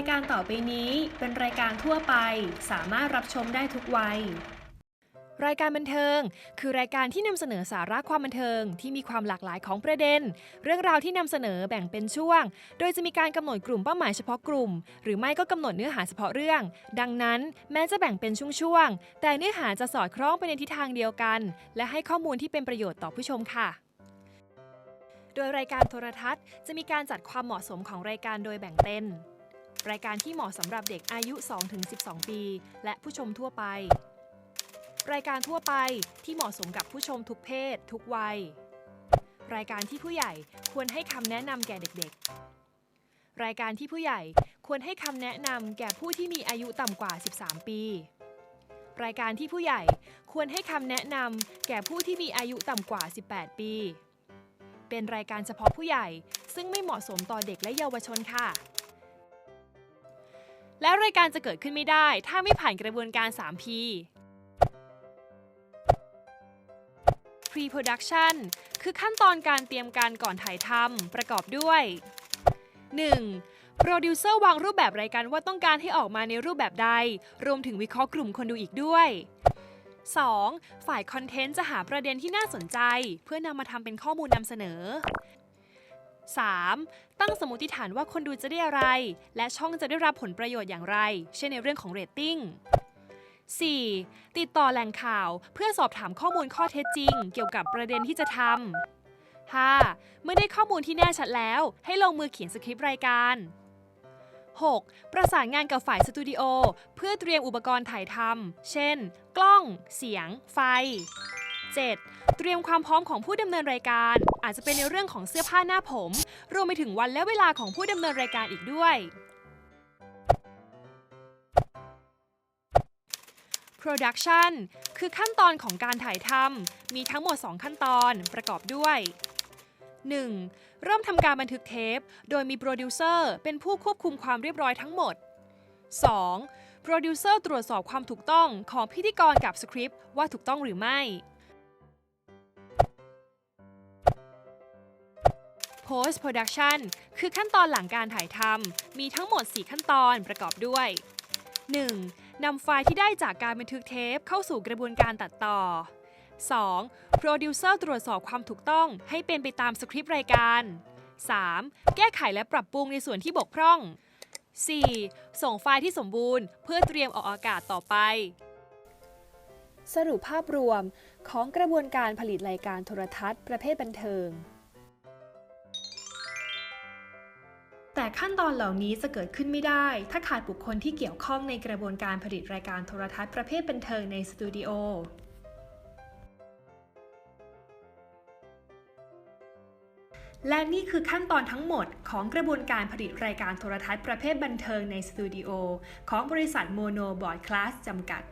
ายการต่อไปนี้เป็นรายการทั่วไป สามารถรับชมได้ทุกวัย รายการบันเทิง คือรายการที่นำเสนอสาระความบันเทิงที่มีความหลากหลายของประเด็น เรื่องราวที่นำเสนอแบ่งเป็นช่วง โดยจะมีการกำหนดกลุ่มเป้าหมายเฉพาะกลุ่ม หรือไม่ก็กำหนดเนื้อหาเฉพาะเรื่อง ดังนั้นแม้จะแบ่งเป็นช่วงๆแต่เนื้อหาจะสอดคล้องไปในทิศทางเดียวกัน และให้ข้อมูลที่เป็นประโยชน์ต่อผู้ชมค่ะโดยรายการโทรทัศน์จะมีการจัดความเหมาะสมของรายการโดยแบ่งเป็น รายการที่เหมาะสำหรับเด็กอายุ 2-12 ปี และผู้ชมทั่วไป รายการทั่วไปที่เหมาะสมกับผู้ชมทุกเพศ ทุกวัย รายการที่ผู้ใหญ่ควรให้คำแนะนำแก่เด็กๆ รายการที่ผู้ใหญ่ควรให้คำแนะนำแก่ผู้ที่มีอายุต่ำกว่า 13 ปี รายการที่ผู้ใหญ่ควรให้คำแนะนำแก่ผู้ที่มีอายุต่ำกว่า 18 ปี เป็นรายการเฉพาะผู้ใหญ่ซึ่งไม่เหมาะสมต่อเด็กและเยาวชนค่ะ และรายการจะเกิดขึ้นไม่ได้ ถ้าไม่ผ่านกระบวนการ 3P Pre-production คือขั้นตอนการเตรียมการก่อนถ่ายทำประกอบด้วย 1. โปรดิวเซอร์วางรูปแบบรายการว่าต้องการให้ออกมาในรูปแบบใด รวมถึงวิเคราะห์กลุ่มคนดูอีกด้วย 2. ฝ่ายคอนเทนต์จะหาประเด็นที่น่าสนใจ เพื่อนำมาทำเป็นข้อมูลนำเสนอ 3. ตั้งสมมติฐานว่าคนดูจะได้อะไร และช่องจะได้รับผลประโยชน์อย่างไร เช่นในเรื่องของเรตติ้ง 4. ติดต่อแหล่งข่าวเพื่อสอบถามข้อมูลข้อเท็จจริง เกี่ยวกับประเด็นที่จะทำ 5. เมื่อได้ข้อมูลที่แน่ชัดแล้ว ให้ลงมือเขียนสคริปต์รายการ 6. ประสานงานกับฝ่ายสตูดิโอเพื่อเตรียมอุปกรณ์ถ่ายทำ เช่น กล้อง เสียง ไฟ 7. เตรียมความพร้อมของผู้ดำเนินรายการ อาจจะเป็นในเรื่องของเสื้อผ้าหน้าผม รวมไปถึงวันและเวลาของผู้ดำเนินรายการอีกด้วย Production คือขั้นตอนของการถ่ายทำมีทั้งหมด 2 ขั้นตอนประกอบด้วย 1. เริ่มทำการบันทึกเทป โดยมีโปรดิวเซอร์เป็นผู้ควบคุมความเรียบร้อยทั้งหมด 2. โปรดิวเซอร์ตรวจสอบความถูกต้องของพิธีกรกับสคริปต์ว่าถูกต้องหรือไม่ Post Production คือขั้นตอนหลังการถ่ายทำ มีทั้งหมด 4 ขั้นตอนประกอบด้วย 1. นำไฟล์ที่ได้จากการบันทึกเทปเข้าสู่กระบวนการตัดต่อ 2. โปรดิวเซอร์ตรวจสอบความถูกต้องให้เป็นไปตามสคริปต์รายการ 3. แก้ไขและปรับปรุงในส่วนที่บกพร่อง 4. ส่งไฟล์ที่สมบูรณ์ เพื่อเตรียมออกอากาศต่อไป สรุปภาพรวมของกระบวนการผลิตรายการโทรทัศน์ประเภทบันเทิง แต่ขั้นตอนเหล่านี้จะเกิดขึ้นไม่ได้ ถ้าขาดบุคคลที่เกี่ยวข้องในกระบวนการผลิตรายการโทรทัศน์ประเภทบันเทิงในสตูดิโอและนี่คือขั้นตอนทั้งหมดของกระบวนการผลิตรายการโทรทัศน์ประเภทบันเทิงในสตูดิโอของบริษัทโมโนบอร์ดคลาสจำกัด